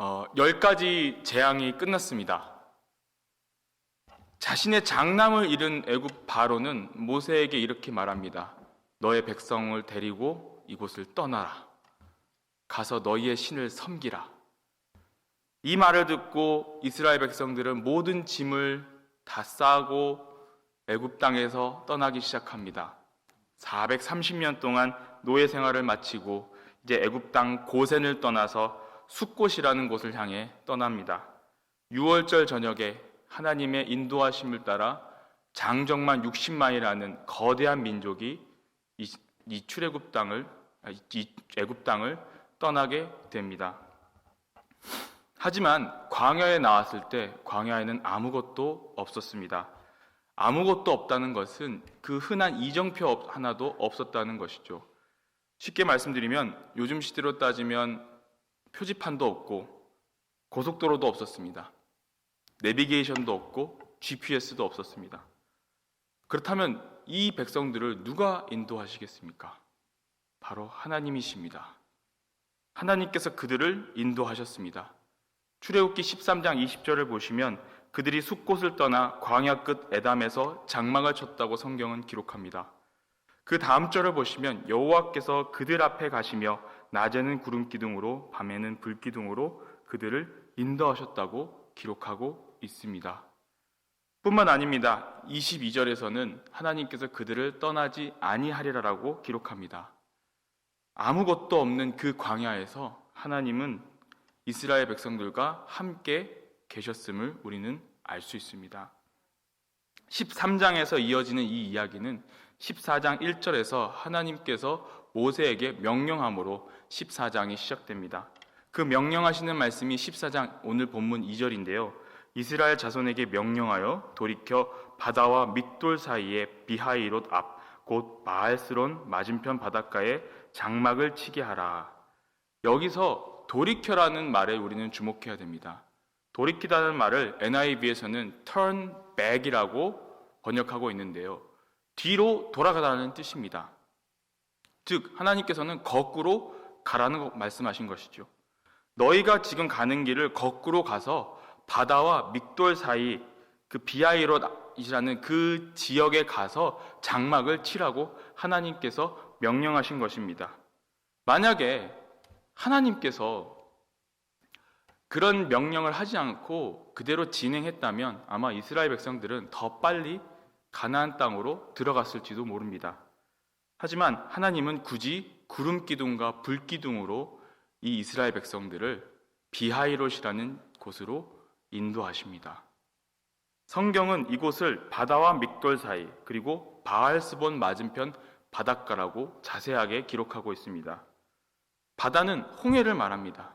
어, 열 가지 재앙이 끝났습니다. 자신의 장남을 잃은 애굽 바로는 모세에게 이렇게 말합니다. 너의 백성을 데리고 이곳을 떠나라. 가서 너희의 신을 섬기라. 이 말을 듣고 이스라엘 백성들은 모든 짐을 다 싸고 애굽 땅에서 떠나기 시작합니다. 430년 동안 노예 생활을 마치고 이제 애굽 땅 고센을 떠나서 숫곳이라는 곳을 향해 떠납니다. 6월절 저녁에 하나님의 인도하심을 따라 장정만 60만이라는 거대한 민족이 이, 이 출애굽 땅을 아, 이 애굽 땅을 떠나게 됩니다. 하지만 광야에 나왔을 때 광야에는 아무것도 없었습니다. 아무것도 없다는 것은 그 흔한 이정표 하나도 없었다는 것이죠. 쉽게 말씀드리면 요즘 시대로 따지면 표지판도 없고 고속도로도 없었습니다. 내비게이션도 없고 GPS도 없었습니다. 그렇다면 이 백성들을 누가 인도하시겠습니까? 바로 하나님이십니다. 하나님께서 그들을 인도하셨습니다. 출애굽기 13장 20절을 보시면 그들이 숲곳을 떠나 광야 끝 에담에서 장막을 쳤다고 성경은 기록합니다. 그 다음 절을 보시면 여호와께서 그들 앞에 가시며 낮에는 구름 기둥으로 밤에는 불 기둥으로 그들을 인도하셨다고 기록하고 있습니다. 뿐만 아닙니다. 22절에서는 하나님께서 그들을 떠나지 아니하리라라고 기록합니다. 아무것도 없는 그 광야에서 하나님은 이스라엘 백성들과 함께 계셨음을 우리는 알 수 있습니다. 13장에서 이어지는 이 이야기는 14장 1절에서 하나님께서 모세에게 명령함으로 14장이 시작됩니다. 그 명령하시는 말씀이 14장 오늘 본문 2절인데요. 이스라엘 자손에게 명령하여 돌이켜 바다와 밑돌 사이에 비하이롯 앞 곧 바알스론 맞은편 바닷가에 장막을 치게 하라. 여기서 돌이켜라는 말에 우리는 주목해야 됩니다. 돌이키다는 말을 NIV에서는 turn back이라고 번역하고 있는데요. 뒤로 돌아가라는 뜻입니다. 즉 하나님께서는 거꾸로 가라는 말씀하신 것이죠. 너희가 지금 가는 길을 거꾸로 가서 바다와 믹돌 사이 그 비아이롯이라는 그 지역에 가서 장막을 치라고 하나님께서 명령하신 것입니다. 만약에 하나님께서 그런 명령을 하지 않고 그대로 진행했다면 아마 이스라엘 백성들은 더 빨리 가나안 땅으로 들어갔을지도 모릅니다. 하지만 하나님은 굳이 구름 기둥과 불 기둥으로 이 이스라엘 백성들을 비하이롯이라는 곳으로 인도하십니다. 성경은 이곳을 바다와 믹돌 사이 그리고 바알스본 맞은편 바닷가라고 자세하게 기록하고 있습니다. 바다는 홍해를 말합니다.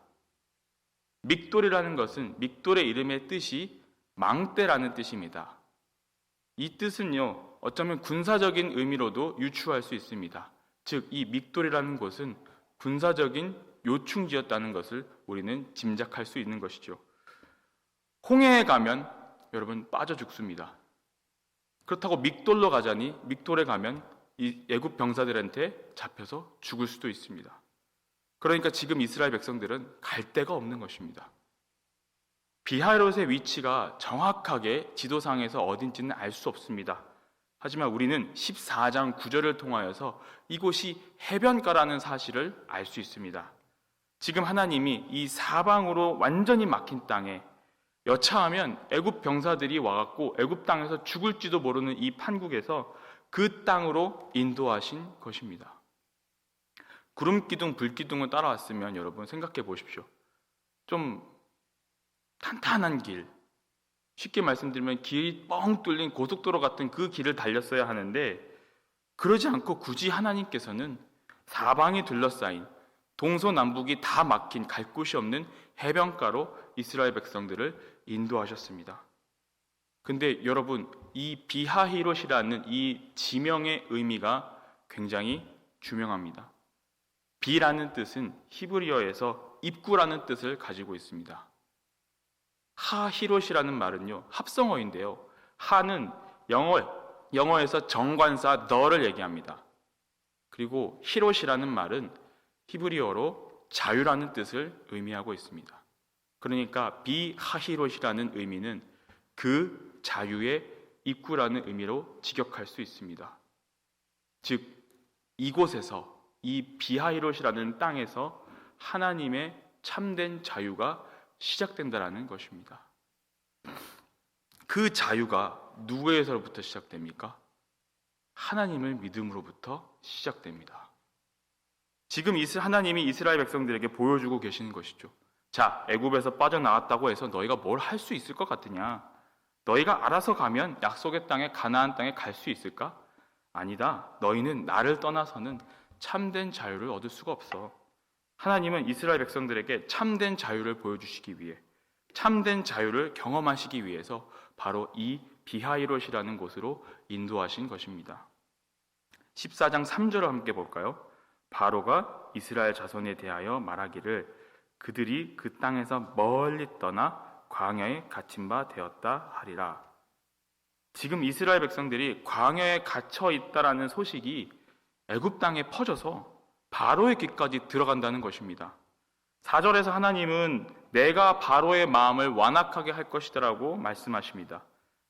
믹돌이라는 것은 믹돌의 이름의 뜻이 망대라는 뜻입니다. 이 뜻은요, 어쩌면 군사적인 의미로도 유추할 수 있습니다. 즉, 이 믹돌이라는 곳은 군사적인 요충지였다는 것을 우리는 짐작할 수 있는 것이죠. 홍해에 가면 여러분 빠져 죽습니다. 그렇다고 믹돌로 가자니 믹돌에 가면 이 애굽 병사들한테 잡혀서 죽을 수도 있습니다. 그러니까 지금 이스라엘 백성들은 갈 데가 없는 것입니다. 비하롯의 위치가 정확하게 지도상에서 어딘지는 알 수 없습니다. 하지만 우리는 14장 9절을 통하여서 이곳이 해변가라는 사실을 알 수 있습니다. 지금 하나님이 이 사방으로 완전히 막힌 땅에 여차하면 애굽 병사들이 와갖고 애굽 땅에서 죽을지도 모르는 이 판국에서 그 땅으로 인도하신 것입니다. 구름 기둥, 불 기둥을 따라왔으면 여러분 생각해 보십시오. 좀 탄탄한 길, 쉽게 말씀드리면 길이 뻥 뚫린 고속도로 같은 그 길을 달렸어야 하는데 그러지 않고 굳이 하나님께서는 사방이 둘러싸인 동서남북이 다 막힌 갈 곳이 없는 해변가로 이스라엘 백성들을 인도하셨습니다. 근데 여러분, 이 비하히롯이라는 이 지명의 의미가 굉장히 주명합니다. 비라는 뜻은 히브리어에서 입구라는 뜻을 가지고 있습니다. 하히롯이라는 말은요, 합성어인데요. 하는 영어, 영어에서 정관사 너를 얘기합니다. 그리고 히롯이라는 말은 히브리어로 자유라는 뜻을 의미하고 있습니다. 그러니까 비하히롯이라는 의미는 그 자유의 입구라는 의미로 직역할 수 있습니다. 즉 이곳에서 이 비하히롯이라는 땅에서 하나님의 참된 자유가 시작된다라는 것입니다. 그 자유가 누구에서부터 시작됩니까? 하나님을 믿음으로부터 시작됩니다. 지금 하나님이 이스라엘 백성들에게 보여주고 계시는 것이죠. 자, 애굽에서 빠져나왔다고 해서 너희가 뭘 할 수 있을 것 같으냐? 너희가 알아서 가면 약속의 땅에 가나안 땅에 갈 수 있을까? 아니다. 너희는 나를 떠나서는 참된 자유를 얻을 수가 없어. 하나님은 이스라엘 백성들에게 참된 자유를 보여주시기 위해 참된 자유를 경험하시기 위해서 바로 이 비하이롯이라는 곳으로 인도하신 것입니다. 14장 3절을 함께 볼까요? 바로가 이스라엘 자손에 대하여 말하기를 그들이 그 땅에서 멀리 떠나 광야에 갇힌 바 되었다 하리라. 지금 이스라엘 백성들이 광야에 갇혀 있다라는 소식이 애굽 땅에 퍼져서 바로의 귀까지 들어간다는 것입니다. 4절에서 하나님은 내가 바로의 마음을 완악하게 할 것이다라고 말씀하십니다.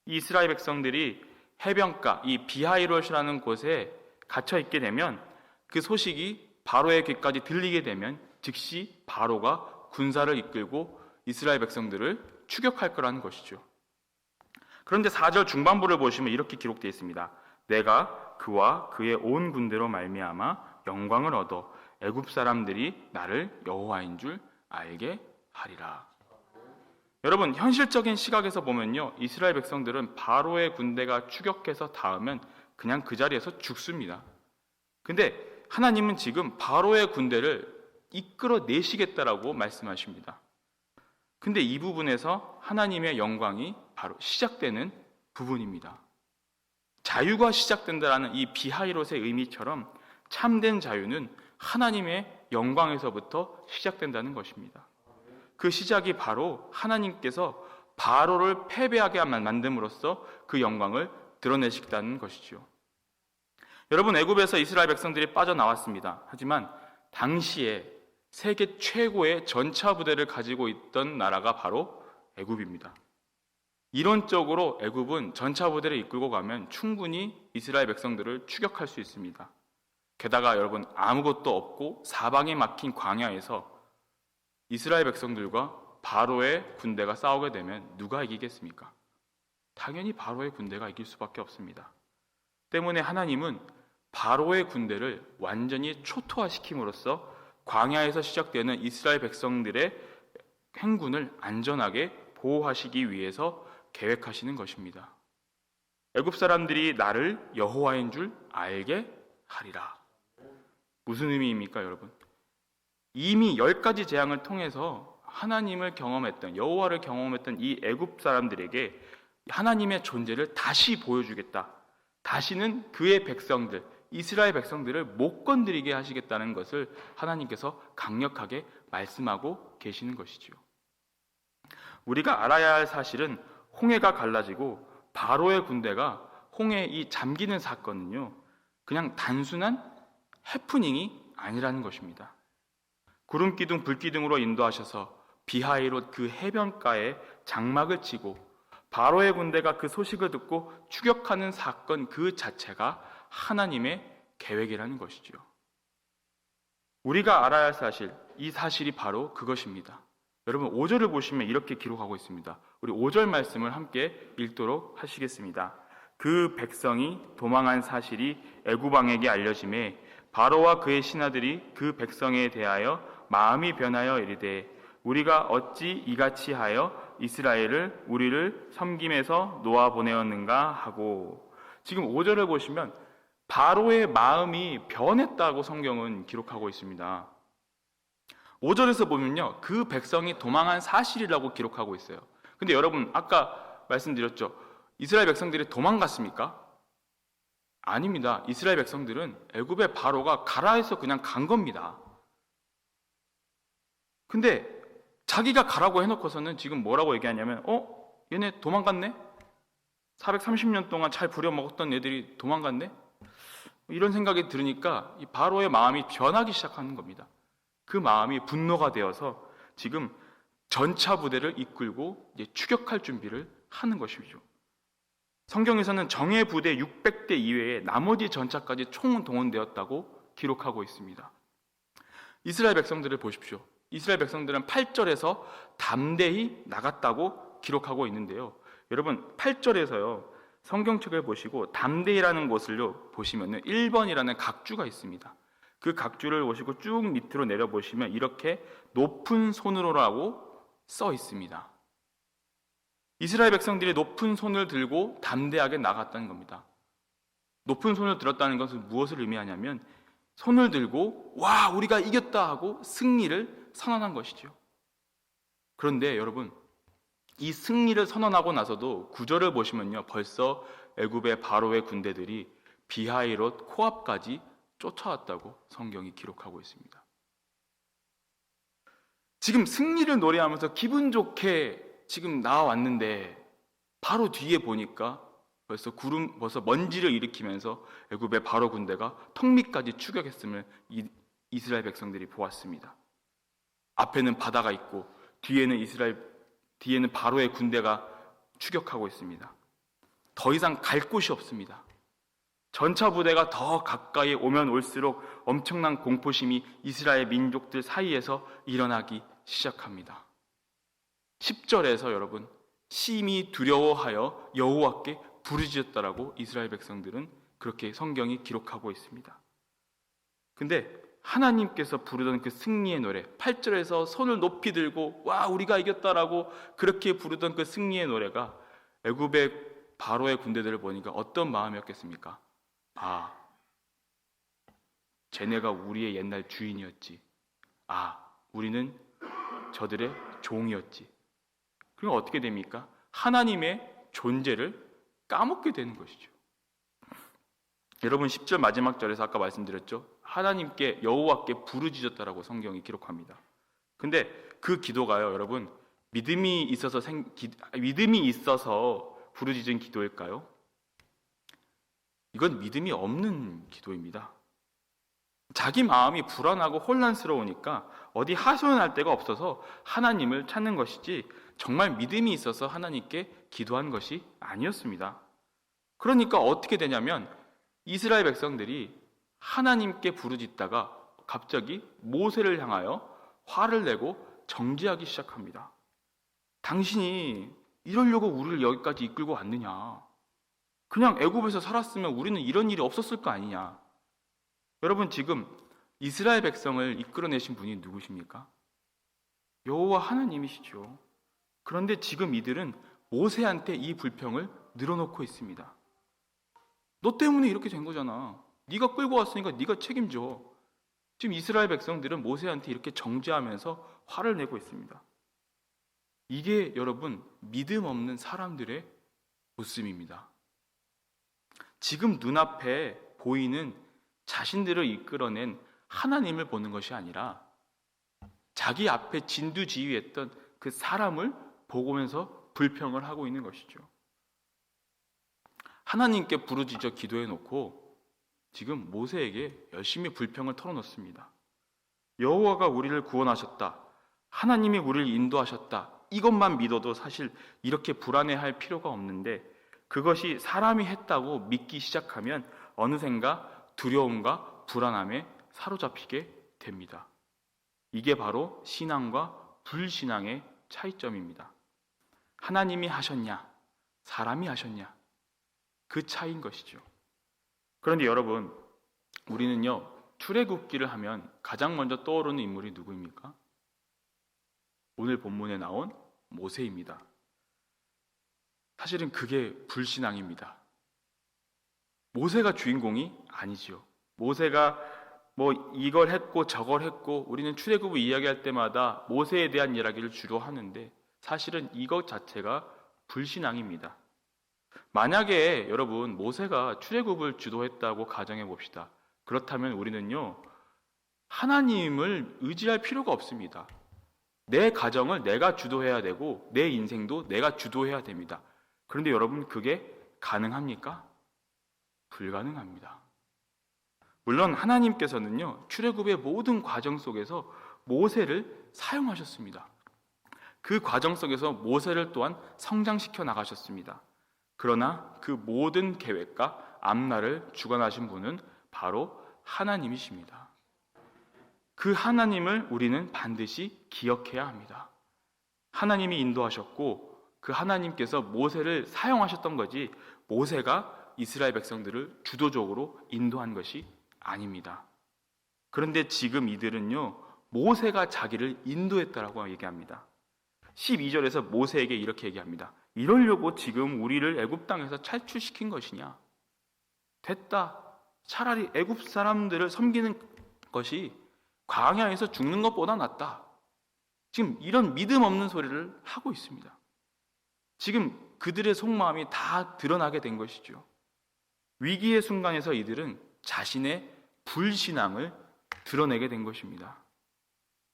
이스라엘 백성들이 해변가 이 비하이롯이라는 곳에 갇혀 있게 되면 그 소식이 바로의 귀까지 들리게 되면 즉시 바로가 군사를 이끌고 이스라엘 백성들을 추격할 거라는 것이죠. 그런데 4절 중반부를 보시면 이렇게 기록되어 있습니다. 내가 그와 그의 온 군대로 말미암아 영광을 얻어 애굽 사람들이 나를 여호와인 줄 알게 하리라. 여러분 현실적인 시각에서 보면요 이스라엘 백성들은 바로의 군대가 추격해서 닿으면 그냥 그 자리에서 죽습니다. 근데 하나님은 지금 바로의 군대를 이끌어 내시겠다라고 말씀하십니다. 근데 이 부분에서 하나님의 영광이 바로 시작되는 부분입니다. 자유가 시작된다라는 이 비하이롯의 의미처럼 참된 자유는 하나님의 영광에서부터 시작된다는 것입니다. 그 시작이 바로 하나님께서 바로를 패배하게 만듦으로써 그 영광을 드러내시겠다는 것이죠. 여러분 애굽에서 이스라엘 백성들이 빠져나왔습니다. 하지만 당시에 세계 최고의 전차 부대를 가지고 있던 나라가 바로 애굽입니다. 이론적으로 애굽은 전차 부대를 이끌고 가면 충분히 이스라엘 백성들을 추격할 수 있습니다. 게다가 여러분 아무것도 없고 사방에 막힌 광야에서 이스라엘 백성들과 바로의 군대가 싸우게 되면 누가 이기겠습니까? 당연히 바로의 군대가 이길 수밖에 없습니다. 때문에 하나님은 바로의 군대를 완전히 초토화시킴으로써 광야에서 시작되는 이스라엘 백성들의 행군을 안전하게 보호하시기 위해서 계획하시는 것입니다. 애굽 사람들이 나를 여호와인 줄 알게 하리라. 무슨 의미입니까, 여러분? 이미 열 가지 재앙을 통해서 하나님을 경험했던 여호와를 경험했던 이 애굽 사람들에게 하나님의 존재를 다시 보여주겠다. 다시는 그의 백성들, 이스라엘 백성들을 못 건드리게 하시겠다는 것을 하나님께서 강력하게 말씀하고 계시는 것이지요. 우리가 알아야 할 사실은 홍해가 갈라지고 바로의 군대가 홍해에 이 잠기는 사건은요. 그냥 단순한 해프닝이 아니라는 것입니다. 구름 기둥, 불 기둥으로 인도하셔서 비하이롯 그 해변가에 장막을 치고 바로의 군대가 그 소식을 듣고 추격하는 사건 그 자체가 하나님의 계획이라는 것이죠. 우리가 알아야 할 사실, 이 사실이 바로 그것입니다. 여러분 5절을 보시면 이렇게 기록하고 있습니다. 우리 5절 말씀을 함께 읽도록 하시겠습니다. 그 백성이 도망한 사실이 애굽 왕에게 알려짐에 바로와 그의 신하들이 그 백성에 대하여 마음이 변하여 이르되 우리가 어찌 이같이 하여 이스라엘을 우리를 섬김에서 놓아 보내었는가 하고 지금 5절을 보시면 바로의 마음이 변했다고 성경은 기록하고 있습니다. 5절에서 보면요. 그 백성이 도망한 사실이라고 기록하고 있어요. 근데 여러분, 아까 말씀드렸죠. 이스라엘 백성들이 도망갔습니까? 아닙니다. 이스라엘 백성들은 애굽의 바로가 가라 해서 그냥 간 겁니다. 근데 자기가 가라고 해놓고서는 지금 뭐라고 얘기하냐면, 어? 얘네 도망갔네? 430년 동안 잘 부려먹었던 애들이 도망갔네? 이런 생각이 들으니까 이 바로의 마음이 변하기 시작하는 겁니다. 그 마음이 분노가 되어서 지금 전차 부대를 이끌고 추격할 준비를 하는 것이죠. 성경에서는 정예 부대 600대 이외에 나머지 전차까지 총 동원되었다고 기록하고 있습니다. 이스라엘 백성들을 보십시오. 이스라엘 백성들은 8절에서 담대히 나갔다고 기록하고 있는데요. 여러분, 8절에서요. 성경책을 보시고 담대히라는 곳을요. 보시면은 1번이라는 각주가 있습니다. 그 각주를 보시고 쭉 밑으로 내려 보시면 이렇게 높은 손으로라고 써 있습니다. 이스라엘 백성들이 높은 손을 들고 담대하게 나갔다는 겁니다. 높은 손을 들었다는 것은 무엇을 의미하냐면 손을 들고 와 우리가 이겼다 하고 승리를 선언한 것이죠. 그런데 여러분 이 승리를 선언하고 나서도 구절을 보시면요 벌써 애굽의 바로의 군대들이 비하이롯 코앞까지 쫓아왔다고 성경이 기록하고 있습니다. 지금 승리를 노래하면서 기분 좋게 지금 나왔는데 바로 뒤에 보니까 벌써 구름 벌써 먼지를 일으키면서 애굽의 바로 군대가 턱 밑까지 추격했음을 이, 이스라엘 백성들이 보았습니다. 앞에는 바다가 있고 뒤에는 이스라엘 뒤에는 바로의 군대가 추격하고 있습니다. 더 이상 갈 곳이 없습니다. 전차 부대가 더 가까이 오면 올수록 엄청난 공포심이 이스라엘 민족들 사이에서 일어나기 시작합니다. 10절에서 여러분 심히 두려워하여 여호와께 부르짖었다라고 이스라엘 백성들은 그렇게 성경이 기록하고 있습니다. 근데 하나님께서 부르던 그 승리의 노래 8절에서 손을 높이 들고 와 우리가 이겼다라고 그렇게 부르던 그 승리의 노래가 애굽의 바로의 군대들을 보니까 어떤 마음이었겠습니까? 아 쟤네가 우리의 옛날 주인이었지. 아 우리는 저들의 종이었지. 그럼 어떻게 됩니까? 하나님의 존재를 까먹게 되는 것이죠. 여러분 10절 마지막 절에서 아까 말씀드렸죠. 하나님께 여호와께 부르짖었다라고 성경이 기록합니다. 근데 그 기도가요, 여러분 믿음이 있어서 생, 기, 믿음이 있어서 부르짖은 기도일까요? 이건 믿음이 없는 기도입니다. 자기 마음이 불안하고 혼란스러우니까 어디 하소연할 데가 없어서 하나님을 찾는 것이지 정말 믿음이 있어서 하나님께 기도한 것이 아니었습니다. 그러니까 어떻게 되냐면 이스라엘 백성들이 하나님께 부르짖다가 갑자기 모세를 향하여 화를 내고 정죄하기 시작합니다. 당신이 이러려고 우리를 여기까지 이끌고 왔느냐? 그냥 애굽에서 살았으면 우리는 이런 일이 없었을 거 아니냐? 여러분 지금 이스라엘 백성을 이끌어내신 분이 누구십니까? 여호와 하나님이시죠. 그런데 지금 이들은 모세한테 이 불평을 늘어놓고 있습니다. 너 때문에 이렇게 된 거잖아. 네가 끌고 왔으니까 네가 책임져. 지금 이스라엘 백성들은 모세한테 이렇게 정죄하면서 화를 내고 있습니다. 이게 여러분 믿음 없는 사람들의 모습입니다. 지금 눈앞에 보이는 자신들을 이끌어낸 하나님을 보는 것이 아니라 자기 앞에 진두지휘했던 그 사람을 보면서 불평을 하고 있는 것이죠. 하나님께 부르짖어 기도해 놓고 지금 모세에게 열심히 불평을 털어놓습니다. 여호와가 우리를 구원하셨다. 하나님이 우리를 인도하셨다. 이것만 믿어도 사실 이렇게 불안해할 필요가 없는데 그것이 사람이 했다고 믿기 시작하면 어느샌가 두려움과 불안함에 사로잡히게 됩니다. 이게 바로 신앙과 불신앙의 차이점입니다. 하나님이 하셨냐, 사람이 하셨냐, 그 차이인 것이죠. 그런데 여러분, 우리는요, 출애굽기를 하면 가장 먼저 떠오르는 인물이 누구입니까? 오늘 본문에 나온 모세입니다. 사실은 그게 불신앙입니다. 모세가 주인공이 아니지요. 모세가 뭐 이걸 했고 저걸 했고 우리는 출애굽을 이야기할 때마다 모세에 대한 이야기를 주로 하는데 사실은 이것 자체가 불신앙입니다. 만약에 여러분 모세가 출애굽을 주도했다고 가정해 봅시다. 그렇다면 우리는요 하나님을 의지할 필요가 없습니다. 내 가정을 내가 주도해야 되고 내 인생도 내가 주도해야 됩니다. 그런데 여러분 그게 가능합니까? 불가능합니다. 물론 하나님께서는요 출애굽의 모든 과정 속에서 모세를 사용하셨습니다. 그 과정 속에서 모세를 또한 성장시켜 나가셨습니다. 그러나 그 모든 계획과 앞날을 주관하신 분은 바로 하나님이십니다. 그 하나님을 우리는 반드시 기억해야 합니다. 하나님이 인도하셨고 그 하나님께서 모세를 사용하셨던 거지 모세가 이스라엘 백성들을 주도적으로 인도한 것이 아닙니다. 그런데 지금 이들은요, 모세가 자기를 인도했다라고 얘기합니다. 12절에서 모세에게 이렇게 얘기합니다. 이러려고 지금 우리를 애굽 땅에서 탈출시킨 것이냐? 됐다. 차라리 애굽 사람들을 섬기는 것이 광야에서 죽는 것보다 낫다. 지금 이런 믿음 없는 소리를 하고 있습니다. 지금 그들의 속마음이 다 드러나게 된 것이죠. 위기의 순간에서 이들은 자신의 불신앙을 드러내게 된 것입니다.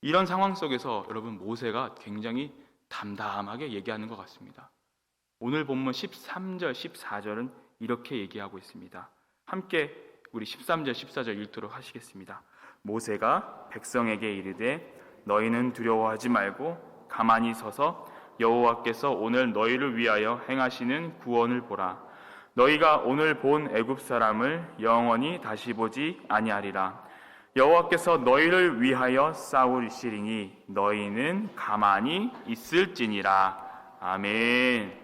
이런 상황 속에서 여러분 모세가 굉장히 담담하게 얘기하는 것 같습니다. 오늘 본문 13절, 14절은 이렇게 얘기하고 있습니다. 함께 우리 13절, 14절 읽도록 하시겠습니다. 모세가 백성에게 이르되 너희는 두려워하지 말고 가만히 서서 여호와께서 오늘 너희를 위하여 행하시는 구원을 보라. 너희가 오늘 본 애굽 사람을 영원히 다시 보지 아니하리라. 여호와께서 너희를 위하여 싸우시리니 너희는 가만히 있을지니라. 아멘.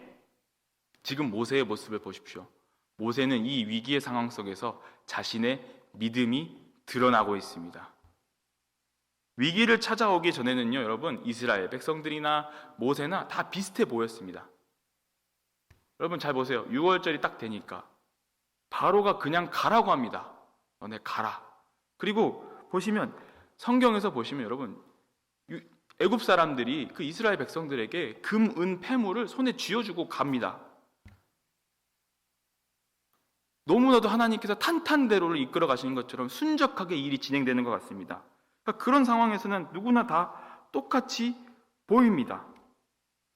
지금 모세의 모습을 보십시오. 모세는 이 위기의 상황 속에서 자신의 믿음이 드러나고 있습니다. 위기를 찾아오기 전에는요, 여러분, 이스라엘 백성들이나 모세나 다 비슷해 보였습니다. 여러분 잘 보세요. 6월절이 딱 되니까 바로가 그냥 가라고 합니다. 너네 가라. 그리고 보시면 성경에서 보시면 여러분 애굽 사람들이 그 이스라엘 백성들에게 금, 은, 폐물을 손에 쥐어주고 갑니다. 너무나도 하나님께서 탄탄대로를 이끌어 가시는 것처럼 순적하게 일이 진행되는 것 같습니다. 그러니까 그런 상황에서는 누구나 다 똑같이 보입니다.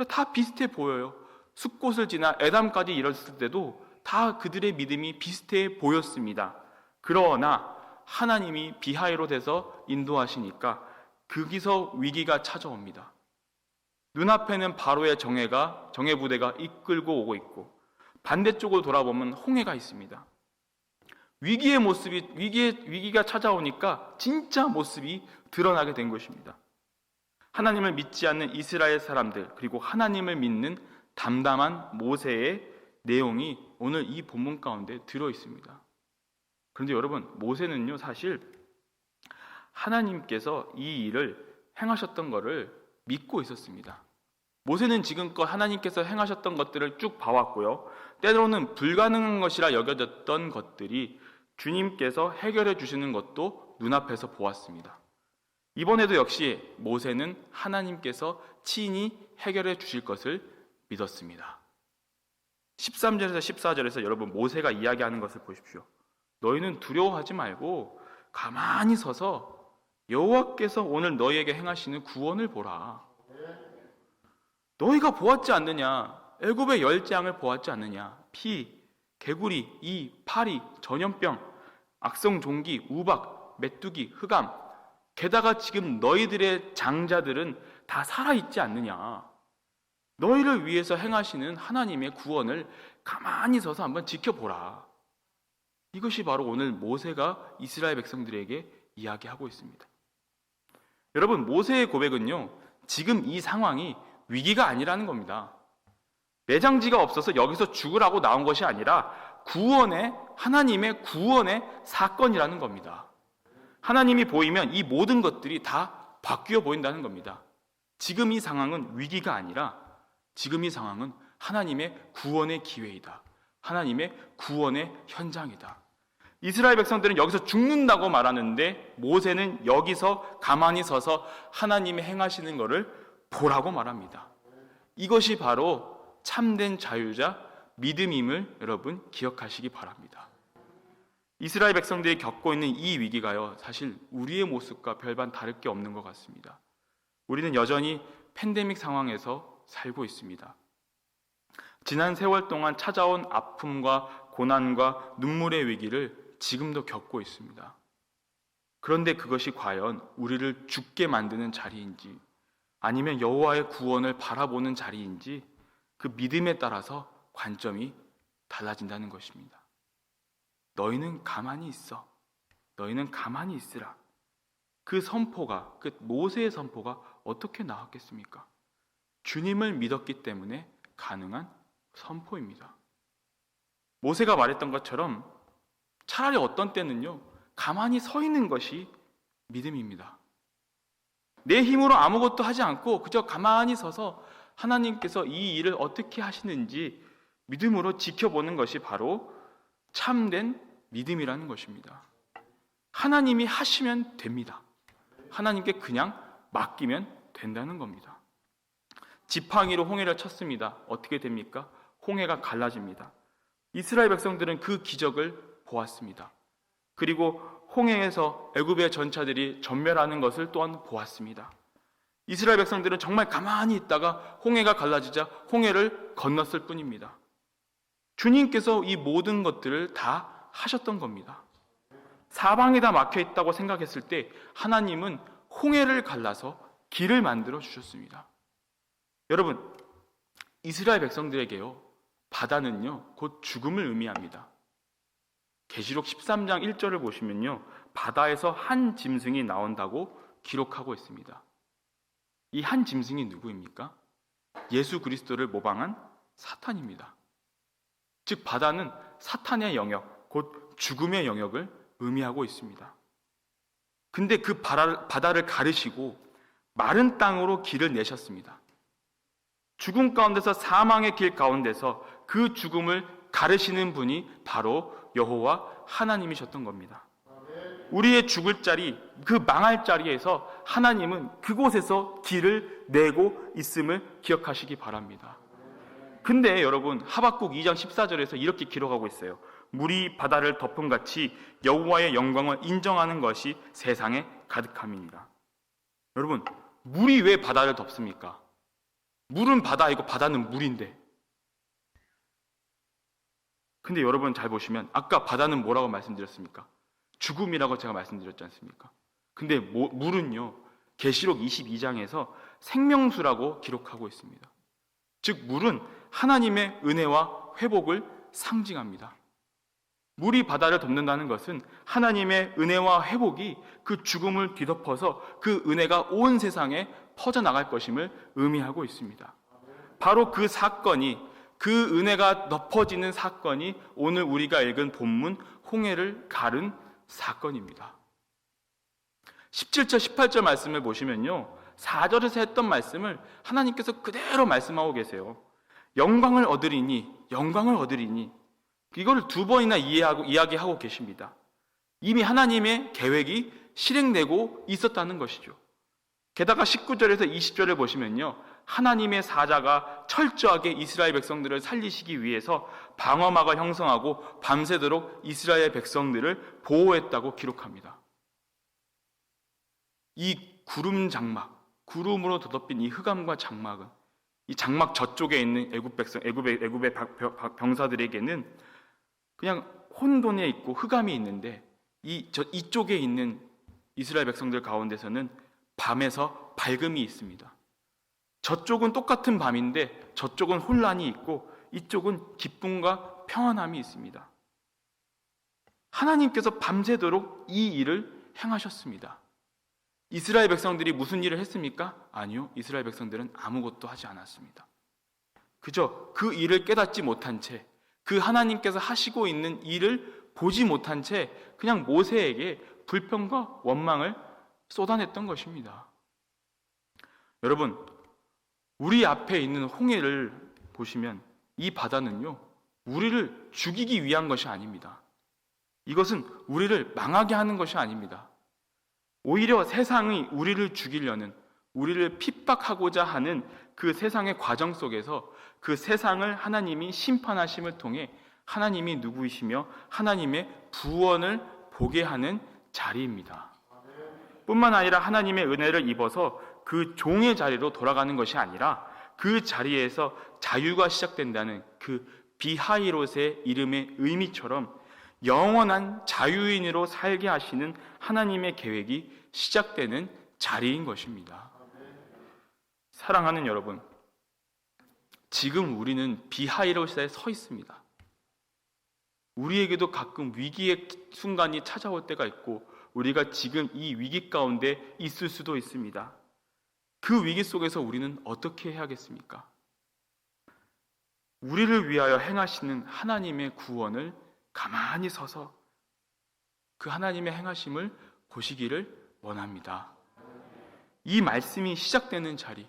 다 비슷해 보여요. 숲곳을 지나 에담까지 이뤘을 때도 다 그들의 믿음이 비슷해 보였습니다. 그러나 하나님이 비하이로 돼서 인도하시니까 거기서 위기가 찾아옵니다. 눈앞에는 바로의 정예가 정예 부대가 이끌고 오고 있고 반대쪽으로 돌아보면 홍해가 있습니다. 위기의 모습이 위기의 위기가 찾아오니까 진짜 모습이 드러나게 된 것입니다. 하나님을 믿지 않는 이스라엘 사람들 그리고 하나님을 믿는 담담한 모세의 내용이 오늘 이 본문 가운데 들어 있습니다. 그런데 여러분, 모세는요, 사실 하나님께서 이 일을 행하셨던 것을 믿고 있었습니다. 모세는 지금껏 하나님께서 행하셨던 것들을 쭉 봐왔고요. 때로는 불가능한 것이라 여겨졌던 것들이 주님께서 해결해 주시는 것도 눈앞에서 보았습니다. 이번에도 역시 모세는 하나님께서 친히 해결해 주실 것을 믿었습니다. 13절에서 14절에서 여러분 모세가 이야기하는 것을 보십시오. 너희는 두려워하지 말고 가만히 서서 여호와께서 오늘 너희에게 행하시는 구원을 보라. 너희가 보았지 않느냐? 애굽의 열장을 보았지 않느냐? 피, 개구리, 이, 파리, 전염병, 악성 종기, 우박, 메뚜기, 흑암. 게다가 지금 너희들의 장자들은 다 살아 있지 않느냐? 너희를 위해서 행하시는 하나님의 구원을 가만히 서서 한번 지켜보라. 이것이 바로 오늘 모세가 이스라엘 백성들에게 이야기하고 있습니다. 여러분, 모세의 고백은요, 지금 이 상황이 위기가 아니라는 겁니다. 매장지가 없어서 여기서 죽으라고 나온 것이 아니라 구원의, 하나님의 구원의 사건이라는 겁니다. 하나님이 보이면 이 모든 것들이 다 바뀌어 보인다는 겁니다. 지금 이 상황은 위기가 아니라 지금 이 상황은 하나님의 구원의 기회이다. 하나님의 구원의 현장이다. 이스라엘 백성들은 여기서 죽는다고 말하는데 모세는 여기서 가만히 서서 하나님이 행하시는 것을 보라고 말합니다. 이것이 바로 참된 자유자 믿음임을 여러분 기억하시기 바랍니다. 이스라엘 백성들이 겪고 있는 이 위기가요, 사실 우리의 모습과 별반 다를 게 없는 것 같습니다. 우리는 여전히 팬데믹 상황에서 살고 있습니다. 지난 세월 동안 찾아온 아픔과 고난과 눈물의 위기를 지금도 겪고 있습니다. 그런데 그것이 과연 우리를 죽게 만드는 자리인지, 아니면 여호와의 구원을 바라보는 자리인지 그 믿음에 따라서 관점이 달라진다는 것입니다. 너희는 가만히 있어. 너희는 가만히 있으라. 그 선포가 그 모세의 선포가 어떻게 나왔겠습니까? 주님을 믿었기 때문에 가능한 선포입니다. 모세가 말했던 것처럼 차라리 어떤 때는요, 가만히 서 있는 것이 믿음입니다. 내 힘으로 아무것도 하지 않고 그저 가만히 서서 하나님께서 이 일을 어떻게 하시는지 믿음으로 지켜보는 것이 바로 참된 믿음이라는 것입니다. 하나님이 하시면 됩니다. 하나님께 그냥 맡기면 된다는 겁니다. 지팡이로 홍해를 쳤습니다. 어떻게 됩니까? 홍해가 갈라집니다. 이스라엘 백성들은 그 기적을 보았습니다. 그리고 홍해에서 애굽의 전차들이 전멸하는 것을 또한 보았습니다. 이스라엘 백성들은 정말 가만히 있다가 홍해가 갈라지자 홍해를 건넜을 뿐입니다. 주님께서 이 모든 것들을 다 하셨던 겁니다. 사방에 다 막혀 있다고 생각했을 때 하나님은 홍해를 갈라서 길을 만들어 주셨습니다. 여러분, 이스라엘 백성들에게요, 바다는요, 곧 죽음을 의미합니다. 계시록 13장 1절을 보시면요, 바다에서 한 짐승이 나온다고 기록하고 있습니다. 이 한 짐승이 누구입니까? 예수 그리스도를 모방한 사탄입니다. 즉, 바다는 사탄의 영역, 곧 죽음의 영역을 의미하고 있습니다. 근데 그 바다를 가르시고 마른 땅으로 길을 내셨습니다. 죽음 가운데서 사망의 길 가운데서 그 죽음을 가르시는 분이 바로 여호와 하나님이셨던 겁니다. 우리의 죽을 자리, 그 망할 자리에서 하나님은 그곳에서 길을 내고 있음을 기억하시기 바랍니다. 근데 여러분 하박국 2장 14절에서 이렇게 기록하고 있어요. 물이 바다를 덮음 같이 여호와의 영광을 인정하는 것이 세상에 가득함입니다. 여러분 물이 왜 바다를 덮습니까? 물은 바다이고 바다는 물인데. 근데 여러분 잘 보시면 아까 바다는 뭐라고 말씀드렸습니까? 죽음이라고 제가 말씀드렸지 않습니까? 근데 뭐, 물은요. 계시록 22장에서 생명수라고 기록하고 있습니다. 즉 물은 하나님의 은혜와 회복을 상징합니다. 물이 바다를 덮는다는 것은 하나님의 은혜와 회복이 그 죽음을 뒤덮어서 그 은혜가 온 세상에 퍼져나갈 것임을 의미하고 있습니다. 바로 그 사건이 그 은혜가 덮어지는 사건이 오늘 우리가 읽은 본문 홍해를 가른 사건입니다. 17절, 18절 말씀을 보시면요. 4절에서 했던 말씀을 하나님께서 그대로 말씀하고 계세요. 영광을 얻으리니, 영광을 얻으리니, 이거를 두 번이나 이해하고, 이야기하고 계십니다. 이미 하나님의 계획이 실행되고 있었다는 것이죠. 게다가 19절에서 20절을 보시면요. 하나님의 사자가 철저하게 이스라엘 백성들을 살리시기 위해서 방어막을 형성하고 밤새도록 이스라엘 백성들을 보호했다고 기록합니다. 이 구름 장막, 구름으로 덮인 이 흑암과 장막은 이 장막 저쪽에 있는 애굽 백성, 애굽의 애굽의 병사들에게는 그냥 혼돈에 있고 흑암이 있는데 이 저 이쪽에 있는 이스라엘 백성들 가운데서는 밤에서 밝음이 있습니다. 저쪽은 똑같은 밤인데 저쪽은 혼란이 있고 이쪽은 기쁨과 평안함이 있습니다. 하나님께서 밤새도록 이 일을 행하셨습니다. 이스라엘 백성들이 무슨 일을 했습니까? 아니요. 이스라엘 백성들은 아무것도 하지 않았습니다. 그저 그 일을 깨닫지 못한 채, 그 하나님께서 하시고 있는 일을 보지 못한 채 그냥 모세에게 불평과 원망을 쏟아냈던 것입니다. 여러분, 우리 앞에 있는 홍해를 보시면 이 바다는요, 우리를 죽이기 위한 것이 아닙니다. 이것은 우리를 망하게 하는 것이 아닙니다. 오히려 세상이 우리를 죽이려는, 우리를 핍박하고자 하는 그 세상의 과정 속에서 그 세상을 하나님이 심판하심을 통해 하나님이 누구이시며 하나님의 부원을 보게 하는 자리입니다. 뿐만 아니라 하나님의 은혜를 입어서 그 종의 자리로 돌아가는 것이 아니라 그 자리에서 자유가 시작된다는 그 비하이롯의 이름의 의미처럼 영원한 자유인으로 살게 하시는 하나님의 계획이 시작되는 자리인 것입니다. 사랑하는 여러분, 지금 우리는 비하이로스에 서 있습니다. 우리에게도 가끔 위기의 순간이 찾아올 때가 있고 우리가 지금 이 위기 가운데 있을 수도 있습니다. 그 위기 속에서 우리는 어떻게 해야겠습니까? 우리를 위하여 행하시는 하나님의 구원을 가만히 서서 그 하나님의 행하심을 보시기를 원합니다. 이 말씀이 시작되는 자리,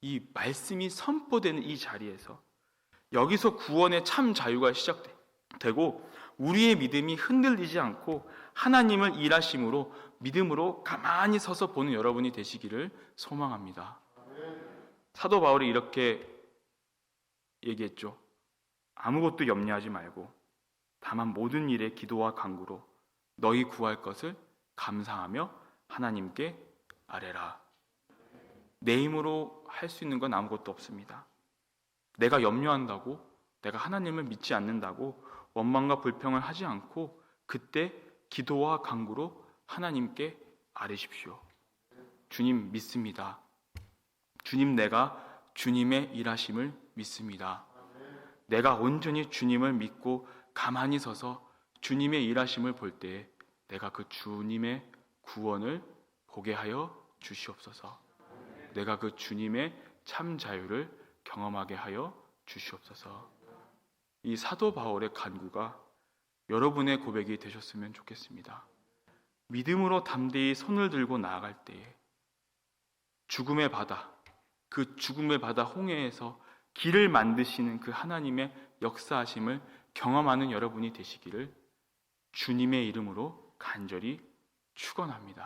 이 말씀이 선포되는 이 자리에서 여기서 구원의 참 자유가 시작되고 우리의 믿음이 흔들리지 않고 하나님을 일하심으로 믿음으로 가만히 서서 보는 여러분이 되시기를 소망합니다. 사도 바울이 이렇게 얘기했죠. 아무것도 염려하지 말고 다만 모든 일에 기도와 간구로 너희 구할 것을 감사하며 하나님께 아뢰라. 내 힘으로 할 수 있는 건 아무것도 없습니다. 내가 염려한다고 내가 하나님을 믿지 않는다고 원망과 불평을 하지 않고 그때 기도와 간구로 하나님께 아뢰십시오. 주님 믿습니다. 주님 내가 주님의 일하심을 믿습니다. 내가 온전히 주님을 믿고 가만히 서서 주님의 일하심을 볼때 내가 그 주님의 구원을 보게 하여 주시옵소서. 내가 그 주님의 참 자유를 경험하게 하여 주시옵소서. 이 사도 바울의 간구가 여러분의 고백이 되셨으면 좋겠습니다. 믿음으로 담대히 손을 들고 나아갈 때에 죽음의 바다, 그 죽음의 바다 홍해에서 길을 만드시는 그 하나님의 역사하심을 경험하는 여러분이 되시기를 주님의 이름으로 간절히 축원합니다.